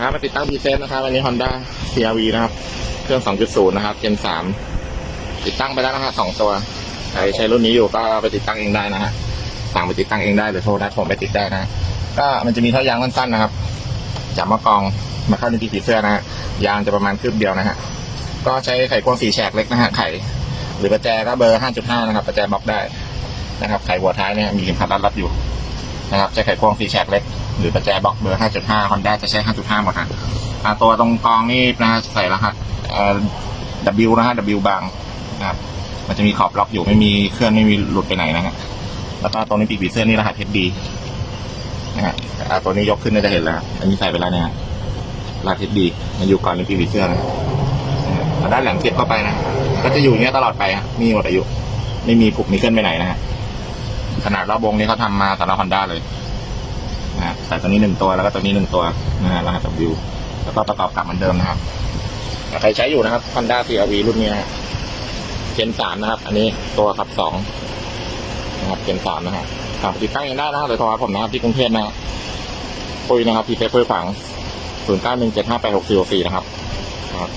นะครับมาติดตั้งพีเซนนะครับอันนี้ Honda CRV นะครับ เครื่อง 2.0 นะครับ Gen 3 ติดตั้งไปแล้วนะฮะสองตัวใครใช้รุ่นนี้อยู่ก็ไปติดตั้งเองได้นะฮะสั่งไปติดตั้งเองได้หรือโทรนัดผมไปติดได้นะ ก็มันจะมีท่อยางสั้นๆนะครับจากมะกองมาเข้าในที่ผีเสื้อนะฮะยางจะประมาณคืบเดียวนะฮะก็ใช้ไขควงสีแฉกเล็กนะฮะไขหรือประแจก็เบอร์ 5.5 นะครับ ประแจบล็อกได้นะครับไขหัวท้ายเนี่ยมีเข็มขัดรัดรับอยู่นะครับใช้ไขควงสีแฉกเล็ก หรือประแจบล็อกเบอร์ 5.5 Honda จะใช้ 5.5 หมดนะอ่าตัวตรงกองนี่นะฮะใส่รหัสเอ่อ W นะฮะ W บางนะครับมันจะมีขอบล็อกอยู่ไม่มีเครื่องไม่มีหลุดไปไหนนะฮะแล้วก็ตรงนี้ปีกผีเสื้อนี่รหัส HB นะฮะอ่าตัวนี้ยกขึ้นน่าจะเห็นแล้วครับอันนี้ใส่ไปแล้วเนี่ยรหัส HB มันอยู่ก่อนในปีกผีเสื้อนะนะด้านหลังเสียบเข้าไปนะ ก็จะอยู่อย่างเงี้ยตลอดไปมีหมดอายุ ไม่มีผุกมีเคลื่อนไปไหนนะฮะ ขนาดรอบวงนี้เขาทำมาสำหรับฮอนด้าเลย ใส่ตัวนี้หนึ่งตัวแล้วก็ตัวนี้หนึ่งตัวนะฮะรหัส W แล้วก็ประกอบกลับเหมือนเดิมนะครับใครใช้อยู่นะครับ Honda CRV รุ่นนี้เจนสามนะครับ อันนี้ตัวขับสองนะครับเจนสามนะฮะสั่งติดตั้งเองได้นะครับหรือโทรหาผมนะครับที่กรุงเทพนะฮะปุ้ยนะครับที่เฟซเพื่อฝังศูนย์เก้าหนึ่งเจ็ดห้าแปดหกสี่หกสี่นะครับครับ